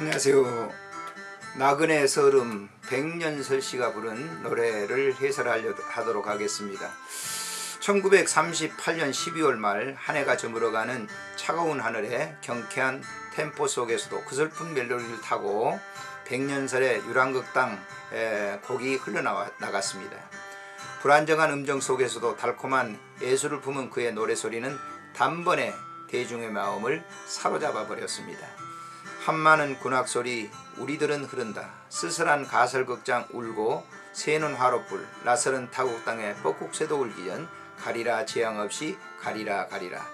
안녕하세요. 나그네 서름 백년설 씨가 부른 노래를 해설하도록 하겠습니다. 1938년 12월 말 한 해가 저물어가는 차가운 하늘에 경쾌한 템포 속에서도 그 슬픈 멜로디를 타고 백년설의 유랑극당 곡이 흘러나갔습니다. 불안정한 음정 속에서도 달콤한 예술을 품은 그의 노래소리는 단번에 대중의 마음을 사로잡아 버렸습니다. 한마는 군악소리 우리들은 흐른다. 쓸쓸한 가설극장 울고 새는 화롯불 나설은 타국 땅에 뻐국새도 울기 전 가리라 재앙 없이 가리라 가리라.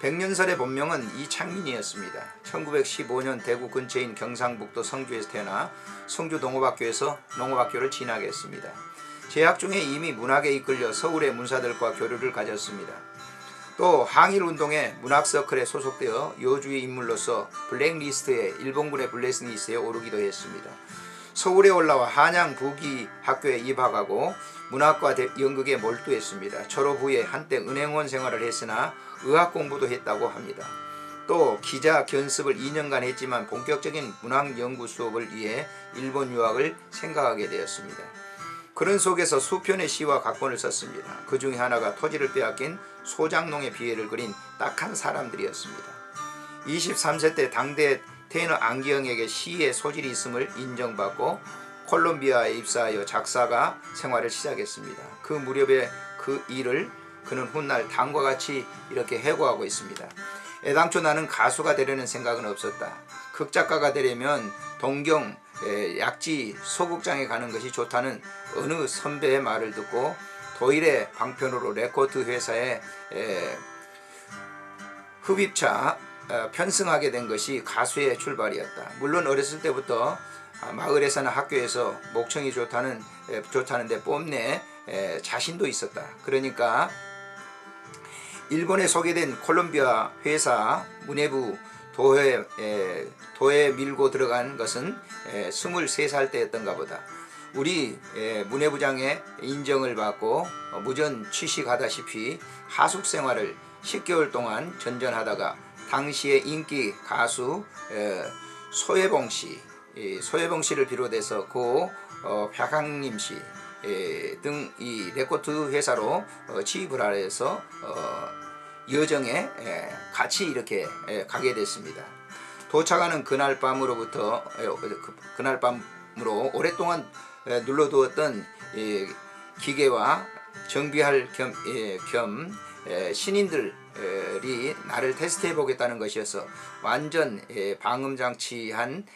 백년설의 본명은 이창민이었습니다. 1915년 대구 근처인 경상북도 성주에서 태어나 성주 농업학교에서 농업학교를 진학했습니다. 재학 중에 이미 문학에 이끌려 서울의 문사들과 교류를 가졌습니다. 또 항일운동의 문학서클에 소속되어 요주의 인물로서 블랙리스트에 일본군의 블랙리스트에 오르기도 했습니다. 서울에 올라와 한양 부기 학교에 입학하고 문학과 연극에 몰두했습니다. 졸업 후에 한때 은행원 생활을 했으나 의학 공부도 했다고 합니다. 또 기자 견습을 2년간 했지만 본격적인 문학 연구 수업을 위해 일본 유학을 생각하게 되었습니다. 그런 속에서 수편의 시와 각본을 썼습니다. 그 중에 하나가 토지를 빼앗긴 소장농의 비애를 그린 딱한 사람들이었습니다. 23세 때 당대 테너 안기영에게 시의 소질이 있음을 인정받고 콜롬비아에 입사하여 작사가 생활을 시작했습니다. 그 무렵에 그 일을 그는 훗날 다음과 같이 이렇게 해고하고 있습니다. 애당초 나는 가수가 되려는 생각은 없었다. 극작가가 되려면 동경 약지 소극장에 가는 것이 좋다는 어느 선배의 말을 듣고 도일의 방편으로 레코드 회사에 흡입차 어, 편승하게 된 것이 가수의 출발이었다. 물론 어렸을 때부터 아, 마을에서나 학교에서 목청이 좋다는 좋다는데 뽐내 자신도 있었다. 그러니까 일본에 소개된 콜롬비아 회사 문예부 도에 도에 밀고 들어간 것은 23살 때였던가 보다. 우리 문예부장의 인정을 받고 무전 취식하다시피 하숙 생활을 10개월 동안 전전하다가 당시의 인기 가수 소혜봉 씨, 소혜봉 씨를 비롯해서 고 박항림 씨 등 이 레코드 회사로 취입을 하여서 여정에 같이 이렇게 가게 됐습니다. 도착하는 그날 밤으로부터 그, 그날 밤으로 오랫동안 눌러두었던 기계와 정비할 겸, 겸 신인들이 나를 테스트해 보겠다는 것이어서 완전 방음장치한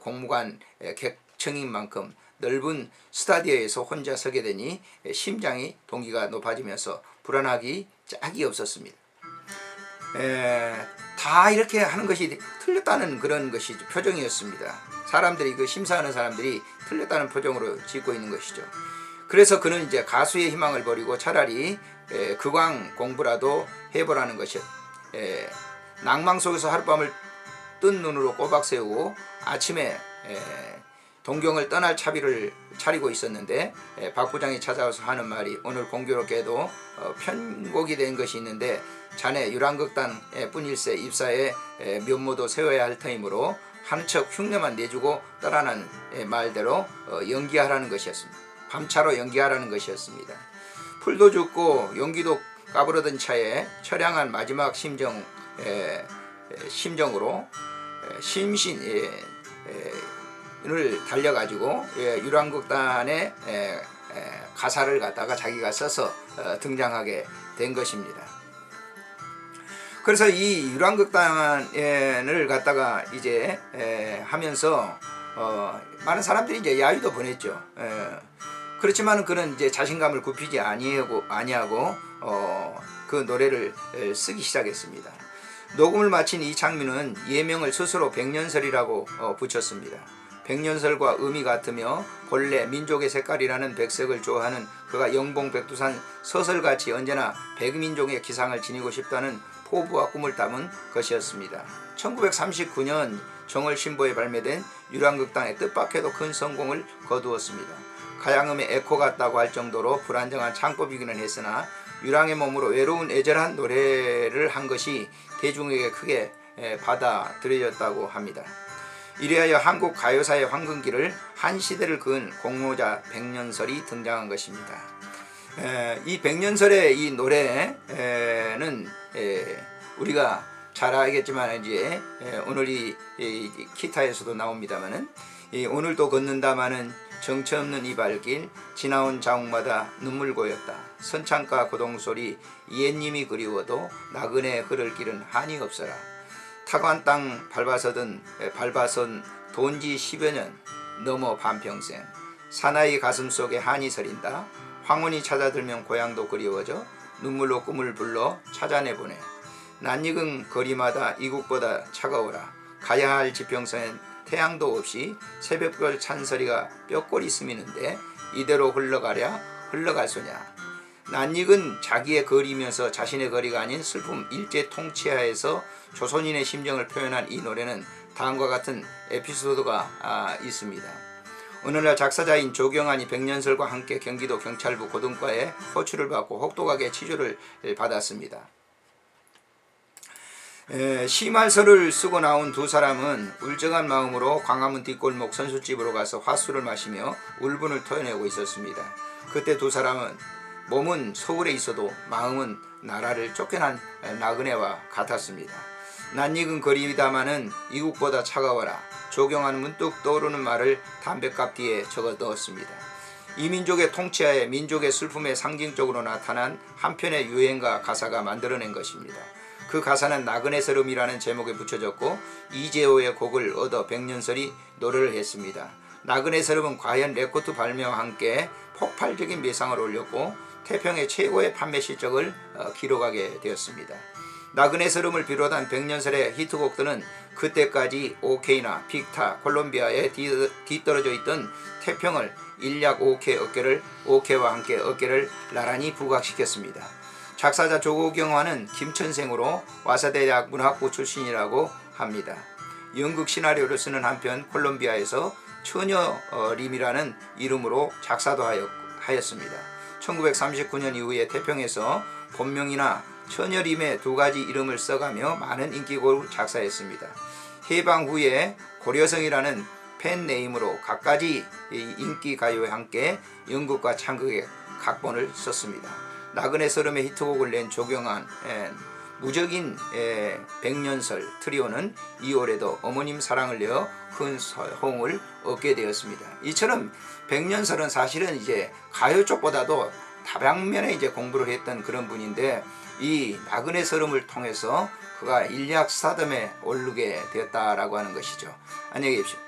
공무관 객청인 만큼 넓은 스타디오에서 혼자 서게 되니 심장이 동기가 높아지면서 불안하기 짝이 없었습니다. 에, 다 이렇게 하는 것이 틀렸다는 그런 것이 표정이었습니다. 사람들이 그 심사하는 사람들이 틀렸다는 표정으로 짓고 있는 것이죠. 그래서 그는 이제 가수의 희망을 버리고 차라리 에, 극왕 공부라도 해보라는 것이 에, 낭망 속에서 하룻밤을 뜬 눈으로 꼬박 세우고 아침에 에, 동경을 떠날 차비를 차리고 있었는데 에, 박 부장이 찾아와서 하는 말이 오늘 공교롭게도 어, 편곡이 된 것이 있는데 자네 유랑극단 뿐일세 입사에 에, 면모도 세워야 할 터이므로 한척 흉내만 내주고 떠나는 에, 말대로 어, 연기하라는 것이었습니다. 밤차로 연기하라는 것이었습니다. 풀도 죽고 연기도 까부러든 차에 처량한 마지막 심정 에, 심정으로 심신 을 달려가지고 예, 유랑극단의 예, 예, 가사를 갖다가 자기가 써서 어, 등장하게 된 것입니다. 그래서 이 유랑극단을 갖다가 이제 하면서 어, 많은 사람들이 이제 야유도 보냈죠. 그렇지만 그는 이제 자신감을 굽히지 아니하고 아니하고 어, 그 노래를 쓰기 시작했습니다. 녹음을 마친 이창민은 예명을 스스로 백년설이라고 어, 붙였습니다. 백년설과 음이 같으며 본래 민족의 색깔이라는 백색을 좋아하는 그가 영봉 백두산 서설같이 언제나 백민족의 기상을 지니고 싶다는 포부와 꿈을 담은 것이었습니다. 1939년 정월신보에 발매된 유랑극단의 뜻밖에도 큰 성공을 거두었습니다. 가양음의 에코 같다고 할 정도로 불안정한 창법이기는 했으나 유랑의 몸으로 외로운 애절한 노래를 한 것이 대중에게 크게 받아들여졌다고 합니다. 이래하여 한국 가요사의 황금기를 한 시대를 그은 공모자 백년설이 등장한 것입니다. 에, 이 백년설의 이 노래는 에, 우리가 잘 알겠지만 이제 에, 오늘 이, 이 기타에서도 나옵니다만은 이 오늘도 걷는다마는 정처 없는 이 발길 지나온 자옥마다 눈물 고였다 선창가 고동소리 옛님이 그리워도 나그네 흐를 길은 한이 없어라 타관 땅 밟아서든 에, 밟아선 돈지 10여 년 넘어 반평생 사나이 가슴 속에 한이 서린다. 황혼이 찾아들면 고향도 그리워져 눈물로 꿈을 불러 찾아내보내. 낯익은 거리마다 이국보다 차가워라. 가야 할 지평선엔 태양도 없이 새벽별 찬소리가 뼈골이 스미는데 이대로 흘러가랴 흘러갈 소냐 낯익은 자기의 거리면서 자신의 거리가 아닌 슬픔 일제 통치하에서 조선인의 심정을 표현한 이 노래는 다음과 같은 에피소드가 아, 있습니다. 오늘날 작사자인 조경환이 백년설과 함께 경기도 경찰부 고등과에 호출을 받고 혹독하게 치료를 받았습니다. 에, 시말서를 쓰고 나온 두 사람은 울적한 마음으로 광화문 뒷골목 선술집으로 가서 화수를 마시며 울분을 토해내고 있었습니다. 그때 두 사람은 몸은 서울에 있어도 마음은 나라를 쫓겨난 나그네와 같았습니다. 낯익은 거리다마는 이국보다 차가워라. 조경한 문득 떠오르는 말을 담뱃갑 뒤에 적어 넣었습니다. 이 민족의 통치하에 민족의 슬픔에 상징적으로 나타난 한편의 유행가 가사가 만들어낸 것입니다. 그 가사는 나그네 서름이라는 제목에 붙여졌고 이재호의 곡을 얻어 백년설이 노래를 했습니다. 나그네 서름은 과연 레코드 발매와 함께 폭발적인 매상을 올렸고 태평의 최고의 판매 실적을 어, 기록하게 되었습니다. 나그네 서름을 비롯한 백년설의 히트곡들은 그때까지 오케이나 빅타, 콜롬비아에 뒤- 뒤떨어져 있던 태평을 일약 오케 어깨를 오케와 함께 어깨를 나란히 부각시켰습니다. 작사자 조고경화는 김천생으로 와사대학 문학부 출신이라고 합니다. 연극 시나리오를 쓰는 한편 콜롬비아에서 처녀림이라는 이름으로 작사도 하였, 하였습니다. 1939년 이후에 태평에서 본명이나 처녀림의 두 가지 이름을 써가며 많은 인기곡을 작사했습니다. 해방 후에 고려성이라는 팬네임으로 갖가지 이 인기 가요에 함께 연극과 창극의 각본을 썼습니다. 나그네 서름의 히트곡을 낸 조경환 예, 무적인 예, 백년설 트리오는 2월에도 어머님 사랑을 내어 큰 호응을 얻게 되었습니다. 이처럼 백년설은 사실은 이제 가요 쪽보다도 다방면에 이제 공부를 했던 그런 분인데 이 나그네 서름을 통해서 그가 인리학 스타덤에 오르게 되었다라고 하는 것이죠. 안녕히 계십시오.